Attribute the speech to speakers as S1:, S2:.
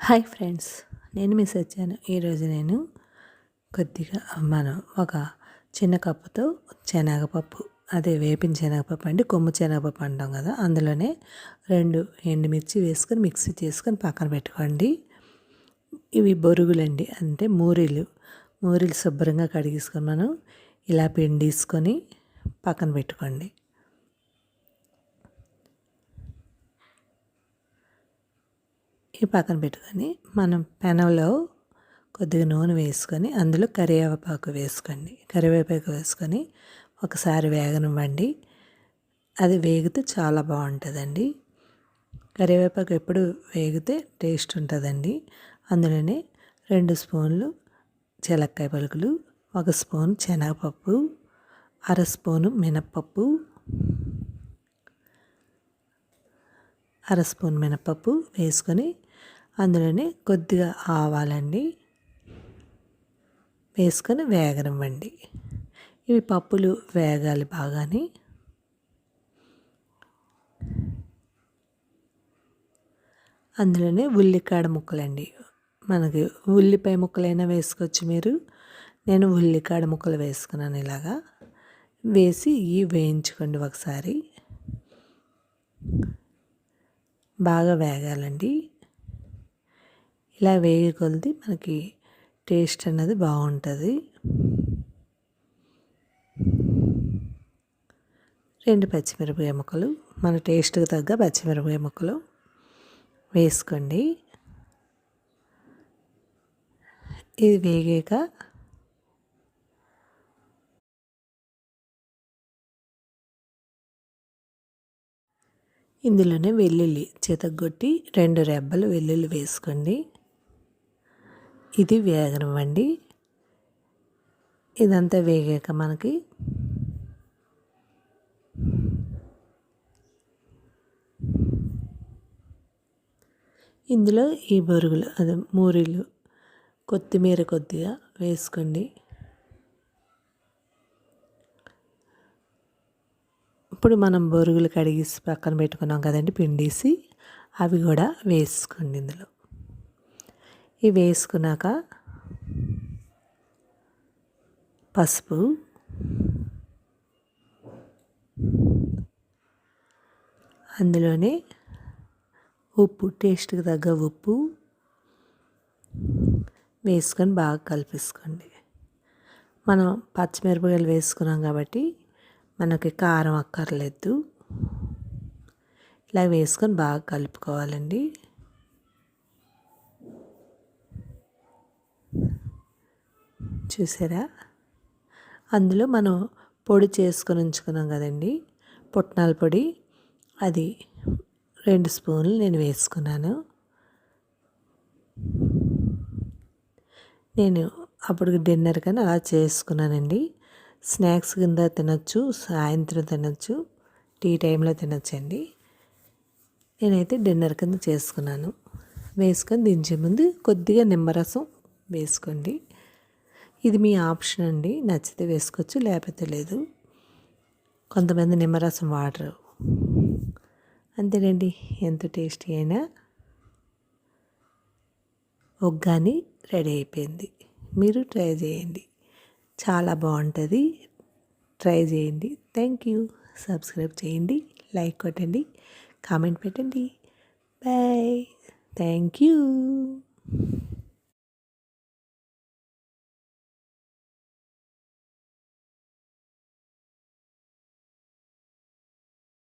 S1: Hi friends నేను miss వచ్చాను ఈరోజు నేను కొద్దిగా మనం ఒక చిన్న కప్పుతో శనగపప్పు అదే వేపిన శనగపప్పు అంటే కొమ్ము శనగపప్పు అంటాం కదా అందులోనే రెండు ఎండుమిర్చి వేసుకొని మిక్సీ చేసుకొని పక్కన పెట్టుకోండి. ఇవి బొరుగులండి అంటే మూరీలు మూరీలు శుభ్రంగా కడిగేసుకొని మనం ఇలా పిండేసుకొని పక్కన పెట్టుకోండి. ఈ పక్కన పెట్టుకొని మనం పెనంలో కొద్దిగా నూనె వేసుకొని అందులో కరివేపాకు వేసుకోండి. కరివేపాకు వేసుకొని ఒకసారి వేగనివ్వండి. అది వేగితే చాలా బాగుంటుందండి. కరివేపాకు ఎప్పుడు వేగితే టేస్ట్ ఉంటుందండి. అందులోనే రెండు స్పూన్లు చెలక్కాయ పలుకులు ఒక స్పూన్ శనగపప్పు అర స్పూను మినప్పప్పు అర స్పూన్ మినపప్పు వేసుకొని అందులోనే కొద్దిగా ఆవాలండి వేసుకొని వేగనివ్వండి. ఇవి పప్పులు వేగాలి బాగానే. అందులోనే ఉల్లికాడ ముక్కలండి. మనకి ఉల్లిపాయ ముక్కలైనా వేసుకోవచ్చు మీరు. నేను ఉల్లికాడ ముక్కలు వేసుకున్నాను ఇలాగా. వేసి ఇవి వేయించుకోండి ఒకసారి. బాగా వేగాలండి. ఇలా వేగి కొలిది మనకి టేస్ట్ అన్నది బాగుంటుంది. రెండు పచ్చిమిరపకాయ ముక్కలు మన టేస్ట్కి తగ్గ పచ్చిమిరపకాయ ముక్కలు వేసుకోండి. ఇది వేగాక ఇందులోనే వెల్లుల్లి చేతగొట్టి రెండు రెబ్బలు వెల్లుల్లి వేసుకోండి. ఇది వేగనివ్వండి ఇదంతా వేగాక మనకి ఇందులో ఈ బొరుగులు అదే మూరీలు కొత్తిమీర కొద్దిగా వేసుకోండి. ఇప్పుడు మనం బొరుగులు కడిగేసి పక్కన పెట్టుకున్నాం కదండి పిండేసి అవి కూడా వేసుకోండి ఇందులో. ఇవి వేసుకున్నాక పసుపు అందులోనే ఉప్పు టేస్ట్కి తగ్గ ఉప్పు వేసుకొని బాగా కలిపేసుకోండి. మనం పచ్చిమిరపకాయలు వేసుకున్నాం కాబట్టి మనకి కారం అక్కర్లేదు. ఇలా వేసుకొని బాగా కలుపుకోవాలండి. చూసారా? అందులో మనం పొడి చేసుకొని ఉంచుకున్నాం కదండి. పుట్నాల పొడి. అది రెండు స్పూన్లు నేను వేసుకున్నాను. నేను అప్పుడు డిన్నర్ కానీ అలా చేసుకున్నానండి. స్నాక్స్ కింద తినచ్చు సాయంత్రం తినచ్చు టీ టైంలో తినచ్చండి. నేనైతే డిన్నర్ కింద చేసుకున్నాను. వేసుకొని దించే ముందు కొద్దిగా నిమ్మరసం వేసుకోండి. ఇది మీ ఆప్షన్ అండి. నచ్చితే వేసుకోవచ్చు లేకపోతే లేదు. కొంతమంది నిమ్మరసం వాడరు. అంతేనండి. ఎంత టేస్టీ అయినా ఒగ్గాని రెడీ అయిపోయింది. మీరు ట్రై చేయండి. చాలా బాగుంటుంది. ట్రై చేయండి. Thank you. సబ్స్క్రైబ్ చేయండి. లైక్ కొట్టండి. కామెంట్ పెట్టండి. బాయ్. Thank you.